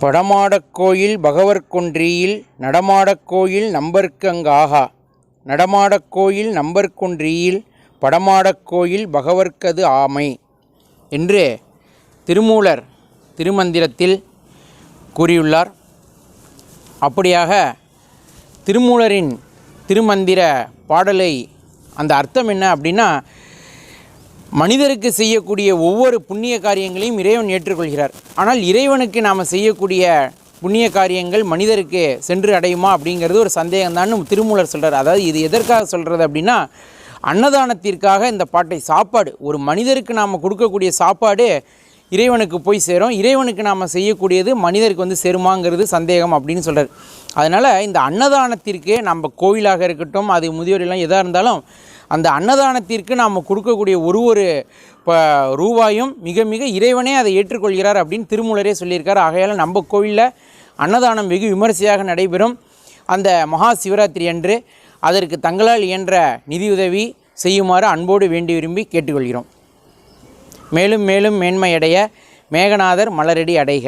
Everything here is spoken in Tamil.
படமாடக் கோயில் பகவர்கொன்றியில் நடமாடக் கோயில் நம்பர்க்கங்காகா. நடமாடக்கோயில் நம்பர்கொன்றியில் படமாடக் பகவர்க்கது ஆமை. என்று திருமூலர் திருமந்திரத்தில் கூறியுள்ளார். அப்படியாக திருமூலரின் திருமந்திர பாடலை அந்த அர்த்தம் என்ன அப்படின்னா மனிதருக்கு செய்யக்கூடிய ஒவ்வொரு புண்ணிய காரியங்களையும் இறைவன் ஏற்றுக்கொள்கிறார். ஆனால் இறைவனுக்கு நாம் செய்யக்கூடிய புண்ணிய காரியங்கள் மனிதருக்கு சென்று அடையுமா அப்படிங்கிறது ஒரு சந்தேகம்தான் திருமூலர் சொல்கிறார் அதாவது இது எதற்காக சொல்கிறது அப்படின்னா அன்னதானத்திற்காக இந்த பாட்டை சாப்பாடு ஒரு மனிதருக்கு நாம் கொடுக்கக்கூடிய சாப்பாடு இறைவனுக்கு போய் சேரும். இறைவனுக்கு நாம் செய்யக்கூடியது மனிதருக்கு வந்து சேருமாங்கிறது சந்தேகம் அப்படின்னு சொல்கிறார் அதனால் இந்த அன்னதானத்திற்கு நம்ம கோவிலாக இருக்கட்டும் அது முதியோர் எல்லாம் எதாக இருந்தாலும் அந்த அன்னதானத்திற்கு நாம் கொடுக்கக்கூடிய ஒரு ஒரு ரூபாயும் மிக மிக இறைவனே அதை ஏற்றுக்கொள்கிறார் அப்படின்னு திருமூலரே சொல்லியிருக்கார். ஆகையால் நம்ம கோவிலில் அன்னதானம் வெகு விமரிசையாக நடைபெறும். அந்த மகா சிவராத்திரி அன்று அதற்கு தங்களால் இயன்ற நிதியுதவி செய்யுமாறு அன்போடு வேண்டி விரும்பி கேட்டுக்கொள்கிறோம். மேலும் மேலும் மேன்மையடைய மேகநாதர் மலரடி அடைக.